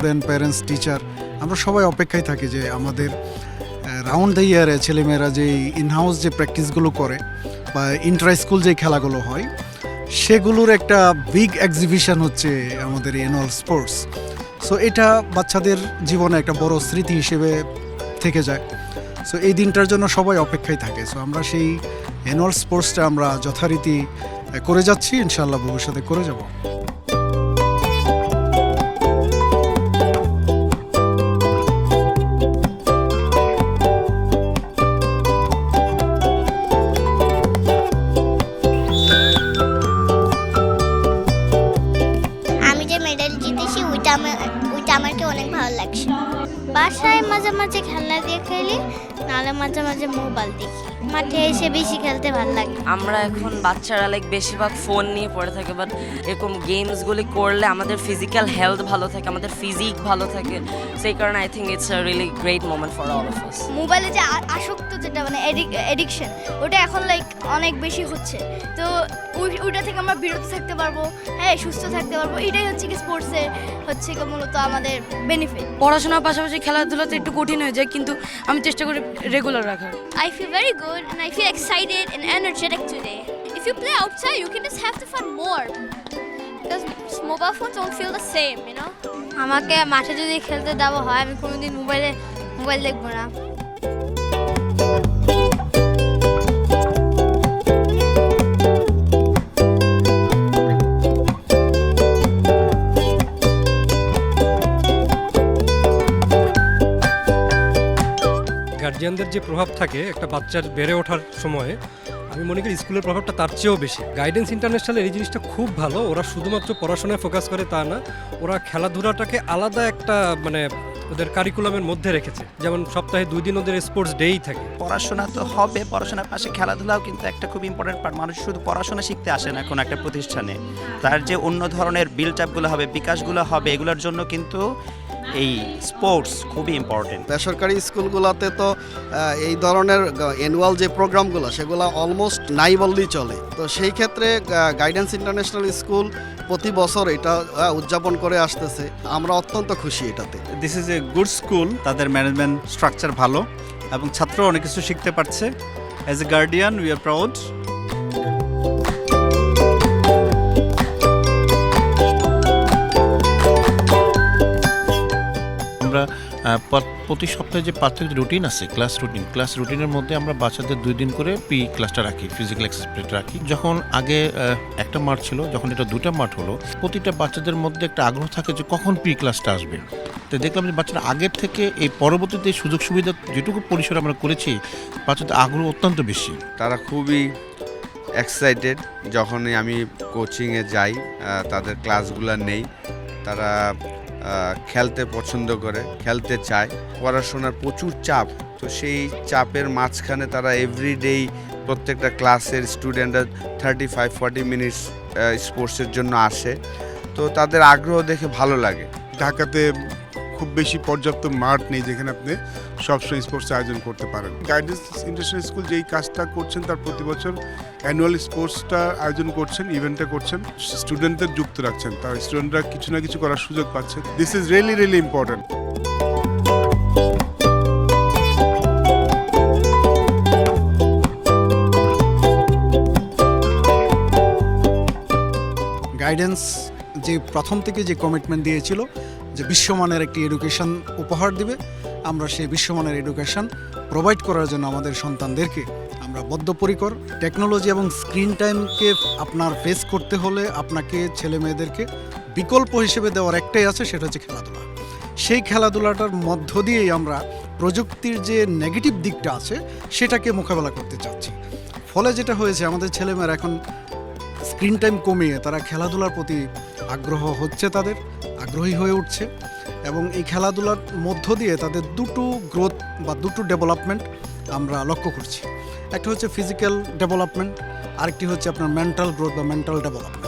Student parents teacher আমরা সবাই অপেক্ষায় থাকি যে আমাদের রাউন্ড দ্য ইয়ারে ছেলেমেয়েরা যে ইনহাউস যে প্র্যাকটিসগুলো করে বা ইন্টার স্কুল যে খেলাগুলো হয়, সেগুলোর একটা বিগ এক্সিবিশন হচ্ছে আমাদের অ্যানুয়াল স্পোর্টস সো এটা বাচ্চাদের জীবনে একটা বড় স্মৃতি হিসেবে থেকে যায়। সো এই দিনটার জন্য সবাই অপেক্ষায় থাকে। সো আমরা সেই অ্যানুয়াল স্পোর্টসটা আমরা যথারীতি করে যাচ্ছি। ইনশাল্লাহ ভবিষ্যতে করে যাব। মাঝে খেলনা দিয়ে খেলি নাহলে মাঝে মাঝে মোবাইল দেখি। মাঠে এসে বেশি খেলতে ভালো লাগে। আমরা এখন বাচ্চারা লাইক বেশিরভাগ ফোন নিয়ে পড়ে থাকে বাট এরকম গেমসগুলি করলে আমাদের ফিজিক্যাল হেলথ ভালো থাকে আমাদের ফিজিক ভালো থাকে। সেই কারণে I think it's a really great moment for all of us মোবাইলে যে আসক্ত যেটা মানে এডিকশন ওটা এখন লাইক অনেক বেশি হচ্ছে। তো ওইটা থেকে আমরা বিরত থাকতে পারব হ্যাঁ সুস্থ থাকতে পারব এটাই হচ্ছে কি স্পোর্টসের হচ্ছে কি মূলত আমাদের বেনিফিট পড়াশোনার পাশাপাশি খেলাধুলাতে একটু কঠিন কঠিন হয়ে যায় কিন্তু আমি চেষ্টা করি রেগুলার রাখার। I feel very good and I feel excited and energetic today if you play outside you can just have to fun more because mobile phone don't feel the same you know আমাকে মাঠে যদি খেলতে দেওয়া হয় আমি কোনোদিন মোবাইলে mobile দেখব না। গার্জিয়ানদের যে প্রভাব থাকে একটা বাচ্চার বেড়ে ওঠার সময়ে, আমি মনে করি স্কুলের প্রভাবটা তার চেয়েও বেশি। গাইডেন্স ইন্টারন্যাশনালের এই জিনিসটা খুব ভালো, ওরা শুধুমাত্র পড়াশোনায় ফোকাস করে তা না, ওরা খেলাধুলাটাকে আলাদা একটা মানে ওদের কারিকুলামের মধ্যে রেখেছে। যেমন সপ্তাহে দুই দিন ওদের স্পোর্টস ডেই থাকে। পড়াশোনা তো হবে, পড়াশোনার পাশে খেলাধুলাও কিন্তু একটা খুব ইম্পর্টেন্ট পার্ট মানুষ শুধু পড়াশোনা শিখতে আসে না কোনো একটা প্রতিষ্ঠানে। তার যে অন্য ধরনের বিল্ড আপগুলো হবে বিকাশগুলো হবে, এগুলোর জন্য কিন্তু এই স্পোর্টস খুবই ইম্পর্টেন্ট বেসরকারি স্কুলগুলোতে তো এই ধরনের অ্যানুয়াল যে প্রোগ্রামগুলো সেগুলো অলমোস্ট নাই বললেই চলে। তো সেই ক্ষেত্রে গাইডেন্স ইন্টারন্যাশনাল স্কুল প্রতি বছর এটা উদযাপন করে আসতেছে। আমরা অত্যন্ত খুশি এটাতে। This is a good school তাদের ম্যানেজমেন্ট স্ট্রাকচার ভালো এবং ছাত্র অনেক কিছু শিখতে পারছে। As a guardian we are proud প্রতি সপ্তাহে যে পার্থক্য রুটিন আছে, ক্লাস রুটিন, ক্লাস রুটিনের মধ্যে আমরা বাচ্চাদের দুই দিন করে পি ক্লাসটা রাখি ফিজিক্যাল এক্সারসাইজ রাখি। যখন আগে একটা মাঠ ছিল, যখন এটা দুটা মাঠ হলো, প্রতিটা বাচ্চাদের মধ্যে একটা আগ্রহ থাকে যে কখন পি ক্লাসটা আসবে। তো দেখলাম যে বাচ্চারা আগের থেকে এই পরবর্তীতে সুযোগ সুবিধা যেটুকু পরিসরে আমরা করেছি, বাচ্চাদের আগ্রহ অত্যন্ত বেশি। তারা খুবই এক্সাইটেড যখনই আমি কোচিংয়ে যাই তাদের ক্লাসগুলো নেই, তারা খেলতে পছন্দ করে, খেলতে চায়। পড়াশোনার প্রচুর চাপ, তো সেই চাপের মাঝখানে তারা এভরিডেই প্রত্যেকটা ক্লাসের স্টুডেন্টরা থার্টি ফাইভ ফর্টি মিনিটস স্পোর্টসের জন্য আসে। তো তাদের আগ্রহ দেখে ভালো লাগে। ঢাকাতে খুব বেশি পর্যাপ্ত মাঠ নেই যেখানে আপনি সবসময় স্পোর্টস আয়োজন করতে পারেন। গাইডেন্স ইন্টারন্যাশনাল স্কুল যেই কাজটা করছেন তার প্রতি বছর অ্যানুয়াল স্পোর্টসটা আয়োজন করছেন ইভেন্টটা করছেন স্টুডেন্টদের যুক্ত রাখছেন। তার স্টুডেন্টরা কিছু না কিছু করার সুযোগ পাচ্ছে this is really really important guidance যে প্রথম থেকে যে কমিটমেন্ট দিয়েছিল যে বিশ্বমানের একটি এডুকেশন উপহার দিবে, আমরা সেই বিশ্বমানের এডুকেশন প্রোভাইড করার জন্য আমাদের সন্তানদেরকে আমরা বদ্ধপরিকর টেকনোলজি এবং স্ক্রিন টাইমকে আপনার ফেস করতে হলে আপনাকে ছেলে মেয়েদেরকে বিকল্প হিসেবে দেওয়ার একটাই আছে, সেটা হচ্ছে খেলাধুলা। সেই খেলাধুলাটার মধ্য দিয়েই আমরা প্রযুক্তির যে নেগেটিভ দিকটা আছে, সেটাকে মোকাবেলা করতে চাচ্ছি। ফলে যেটা হয়েছে, আমাদের ছেলেমেয়েরা এখন স্ক্রিন টাইম কমিয়ে তারা খেলাধুলার প্রতি আগ্রহ হচ্ছে তাদের। আগ্রহী হয়ে উঠছে এবং এই খেলাধুলার মধ্য দিয়ে তাদের দুটো গ্রোথ বা দুটো ডেভেলপমেন্ট আমরা লক্ষ্য করছি। একটা হচ্ছে ফিজিক্যাল ডেভেলপমেন্ট আরেকটি হচ্ছে আপনার মেন্টাল গ্রোথ বা মেন্টাল ডেভেলপমেন্ট